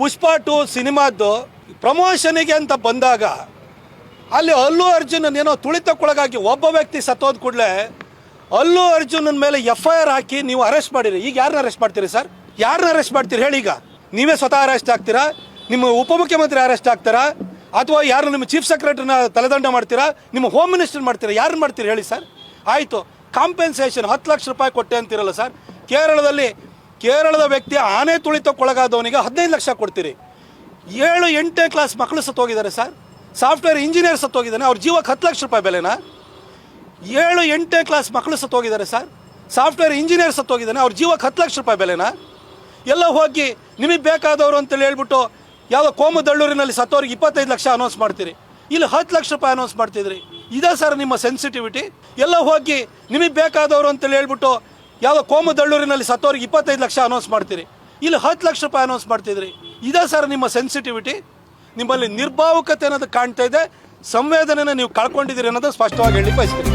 ಪುಷ್ಪ to ಸಿನಿಮಾದ್ದು ಪ್ರಮೋಷನಿಗೆ ಅಂತ ಬಂದಾಗ ಅಲ್ಲಿ ಅಲ್ಲು ಅರ್ಜುನನ್ ಏನೋ ತುಳಿತಕ್ಕೊಳಗಾಗಿ ಒಬ್ಬ ವ್ಯಕ್ತಿ ಸತ್ತೋದ ಕೂಡಲೇ ಅಲ್ಲು ಅರ್ಜುನನ ಮೇಲೆ ಎಫ್ ಐ ಆರ್ ಹಾಕಿ ನೀವು ಅರೆಸ್ಟ್ ಮಾಡಿರಿ. ಈಗ ಯಾರನ್ನ ಅರೆಸ್ಟ್ ಮಾಡ್ತೀರಿ ಸರ್? ಯಾರನ್ನ ಅರೆಸ್ಟ್ ಮಾಡ್ತೀರಿ? ಹೇಳಿ ಈಗ. ನೀವೇ ಸ್ವತಃ ಅರೆಸ್ಟ್ ಆಗ್ತೀರಾ? ನಿಮ್ಮ ಉಪಮುಖ್ಯಮಂತ್ರಿ ಅರೆಸ್ಟ್ ಆಗ್ತಾರಾ? ಅಥವಾ ಯಾರು ನಿಮ್ಮ ಚೀಫ್ ಸೆಕ್ರೆಟರಿನ ತಲೆದಂಡ ಮಾಡ್ತೀರಾ? ನಿಮ್ಮ ಹೋಮ್ ಮಿನಿಸ್ಟರ್ ಮಾಡ್ತೀರಾ? ಯಾರು ಮಾಡ್ತೀರಿ ಹೇಳಿ ಸರ್? ಆಯಿತು. ಕಾಂಪೆನ್ಸೇಷನ್ ಹತ್ತು ಲಕ್ಷ ರೂಪಾಯಿ ಕೊಟ್ಟೆ ಅಂತಿರಲ್ಲ ಸರ್? ಕೇರಳದಲ್ಲಿ ಕೇರಳದ ವ್ಯಕ್ತಿ ಆನೆ ತುಳಿತಕ್ಕೊಳಗಾದವನಿಗೆ ಹದಿನೈದು ಲಕ್ಷ ಕೊಡ್ತೀರಿ. ಏಳು ಎಂಟನೇ ಕ್ಲಾಸ್ ಮಕ್ಕಳು ಸತ್ತೋಗಿದ್ದಾರೆ ಸರ್. ಸಾಫ್ಟ್ವೇರ್ ಇಂಜಿನಿಯರ್ ಸತ್ತೋಗಿದ್ದಾನೆ. ಅವ್ರ ಜೀವಕ್ಕೆ ಹತ್ತು ಲಕ್ಷ ರೂಪಾಯಿ ಬೆಲೆನಾ? ಏಳು ಎಂಟನೇ ಕ್ಲಾಸ್ ಮಕ್ಕಳು ಸತ್ತೋಗಿದ್ದಾರೆ ಸರ್. ಸಾಫ್ಟ್ವೇರ್ ಇಂಜಿನಿಯರ್ ಸತ್ತೋಗಿದ್ದಾನೆ. ಅವ್ರ ಜೀವಕ್ಕೆ ಹತ್ತು ಲಕ್ಷ ರೂಪಾಯಿ ಬೆಲೆನಾ? ಎಲ್ಲ ಹೋಗಿ ನಿಮಗೆ ಬೇಕಾದವರು ಅಂತೇಳಿ ಹೇಳ್ಬಿಟ್ಟು ಯಾವುದೋ ಕೋಮದಳ್ಳೂರಿನಲ್ಲಿ ಸತ್ತೋರಿಗೆ ಇಪ್ಪತ್ತೈದು ಲಕ್ಷ ಅನೌನ್ಸ್ ಮಾಡ್ತೀರಿ. ಇಲ್ಲಿ ಹತ್ತು ಲಕ್ಷ ರೂಪಾಯಿ ಅನೌನ್ಸ್ ಮಾಡ್ತಿದ್ರಿ. ಇದೇ ಸರ್ ನಿಮ್ಮ ಸೆನ್ಸಿಟಿವಿಟಿ ಎಲ್ಲ ಹೋಗಿ ನಿಮಗೆ ಬೇಕಾದವರು ಅಂತೇಳಿ ಹೇಳ್ಬಿಟ್ಟು ಯಾವುದೋ ಕೋಮದಳ್ಳೂರಿನಲ್ಲಿ ಸತ್ತೋರಿಗೆ ಇಪ್ಪತ್ತೈದು ಲಕ್ಷ ಅನೌನ್ಸ್ ಮಾಡ್ತೀರಿ? ಇಲ್ಲಿ ಹತ್ತು ಲಕ್ಷ ರೂಪಾಯಿ ಅನೌನ್ಸ್ ಮಾಡ್ತಿದ್ರಿ. ಇದೇ ಸರ್ ನಿಮ್ಮ ಸೆನ್ಸಿಟಿವಿಟಿ ನಿಮ್ಮಲ್ಲಿ ನಿರ್ಭಾವುಕತೆ ಅನ್ನೋದು ಕಾಣ್ತಾ ಇದೆ. ಸಂವೇದನೆನ ನೀವು ಕಳ್ಕೊಂಡಿದ್ದೀರಿ ಅನ್ನೋದು ಸ್ಪಷ್ಟವಾಗಿ ಹೇಳಿ ಬಯಸ್ತೀನಿ.